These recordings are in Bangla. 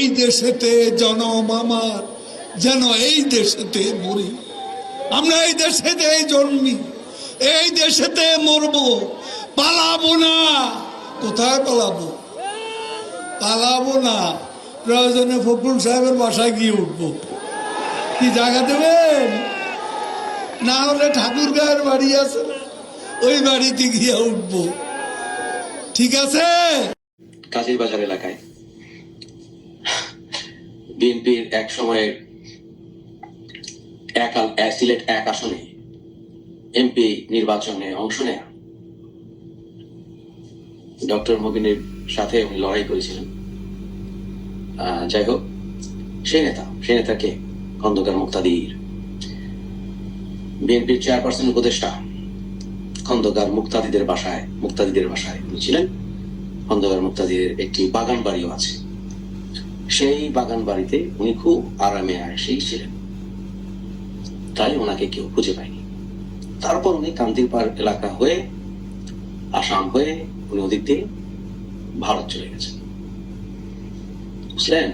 এই দেশেতে জনম আমার, যেন এই দেশেতে মরি। আমরা এই দেশেতে জন্মি, এই দেশেতে মরব। পালাবো না। কোথায় পালাবো? পালাবো না। প্রয়োজনে ফখরুল সাহেবের বাসায় গিয়ে উঠবো। কি জায়গা দেবেন? না হলে ঠাকুর গায়ের বাড়ি আছে ওই বাড়িতে গিয়ে উঠবো। ঠিক আছে? কাজীর বাজার এলাকায়। বিএনপির এক সময়ের এক সিলেট এক আসনে এমপি নির্বাচনে অংশ নেয়া। ডক্টর মবিনের সাথে উনি লড়াই করেছিলেন। যাই হোক, সেই নেতা, সেই নেতাকে খন্দকার মুক্তাদির। বিএনপির চেয়ারপারসন উপদেষ্টা খন্দকার মুক্তাদিদের বাসায় মুক্তাদিদের বাসায় উনি ছিলেন। খন্দকার মুক্তাদিদের একটি বাগান বাড়িও আছে। সেই বাগান বাড়িতে উনি খুব আরামে আয়েসেই ছিলেন। তাই ওনাকে কেউ খুঁজে পায়নি। তারপর উনি কান্তির পাড় এলাকা হয়ে, আসাম হয়ে উনি ওদিক দিয়ে ভারত চলে গেছেন। বুঝলেন?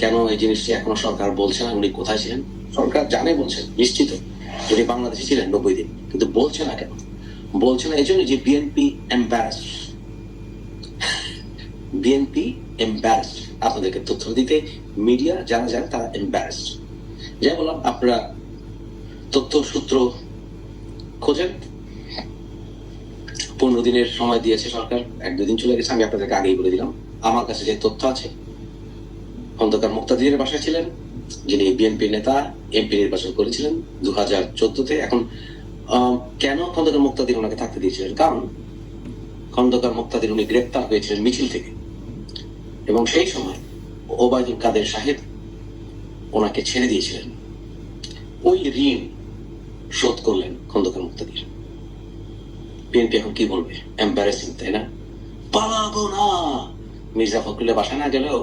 কেন এই জিনিসটি এখনও সরকার বলছে না? উনি কোথায় ছিলেন? সরকার জানে বলছেন নিশ্চিত। উনি বাংলাদেশে ছিলেন নব্বই দিন, কিন্তু বলছে না কেন? বলছে না এই জন্য যে বিএনপি এম্বারাস বিএনপি এম্বারাসড আপনাদেরকে তথ্য দিতে মিডিয়া যারা যারা তারা এম্বারাসড যাই বললাম, আপনারা তথ্য সূত্র খোঁজেন। পনেরো দিনের সময় দিয়েছে সরকার, এক দুদিন চলে গেছে, আমি আপনাদেরকে আগেই বলে দিলাম। আমার কাছে যে তথ্য আছে খন্দকার মুক্তাদিরের বাসায় ছিলেন, যিনি বিএনপি নেতা, এমপি নির্বাচন করেছিলেন দু হাজার চোদ্দতে। এখন কেন খন্দকার মুক্তাদির ওনাকে থাকতে দিয়েছিলেন? কারণ খন্দকার মুক্তাদির উনি গ্রেপ্তার হয়েছিলেন মিছিল থেকে। এবং সেই সময় ওবায়দুল কাদের সাহেব ওনাকে ছেড়ে দিয়েছিলেন। ওই ঋণ শোধ করলেন খন্দকার মুক্তাদির। বিএনপি এখন কি বলবে? এম্বারেসিং তাই না? পালাবো না! মির্জা ফখরুলের বাসায় না গেলেও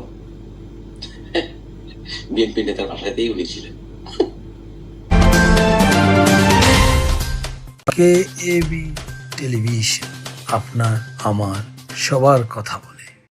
বিএনপি নেতার বাসাতেই উনি ছিলেন। কে এবি টেলিভিশন, আপনার, আমার, সবার কথা